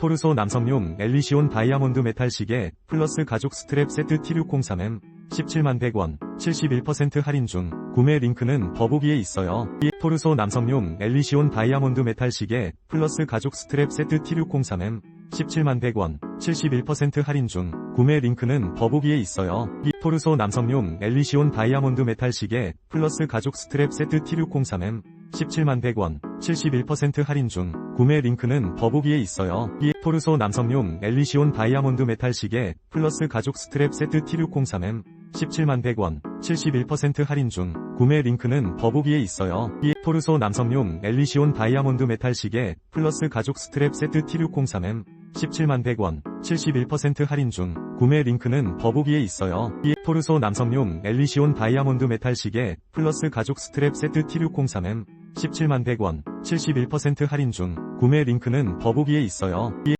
토르소 남성용 엘리시온 다이아몬드 메탈 시계 플러스 가죽 스트랩 세트 T603M 17만 100원 71% 할인 중 구매 링크는 더보기에 있어요. 이 토르소 남성용 엘리시온 다이아몬드 메탈 시계 플러스 가죽 스트랩 세트 T603M 17만 100원 71% 할인 중 구매 링크는 더보기에 있어요. 이 토르소 남성용 엘리시온 다이아몬드 메탈 시계 플러스 가죽 스트랩 세트 T603M 17만 100원 71% 할인 중 구매 링크는 더보기에 있어요. 이 토르소 남성용 엘리시온 다이아몬드 메탈 시계 플러스 가죽 스트랩 세트 T603M 17만 100원 71% 할인 중 구매 링크는 더보기에 있어요. 이 토르소 남성용 엘리시온 다이아몬드 메탈 시계 플러스 가죽 스트랩 세트 T603M 17만 100원 71% 할인 중 구매 링크는 더보기에 있어요. 이 토르소 남성용 엘리시온 다이아몬드 메탈 시계 플러스 가죽 스트랩 세트 T603M 17만 100원 71% 할인 중 구매 링크는 더보기에 있어요. 이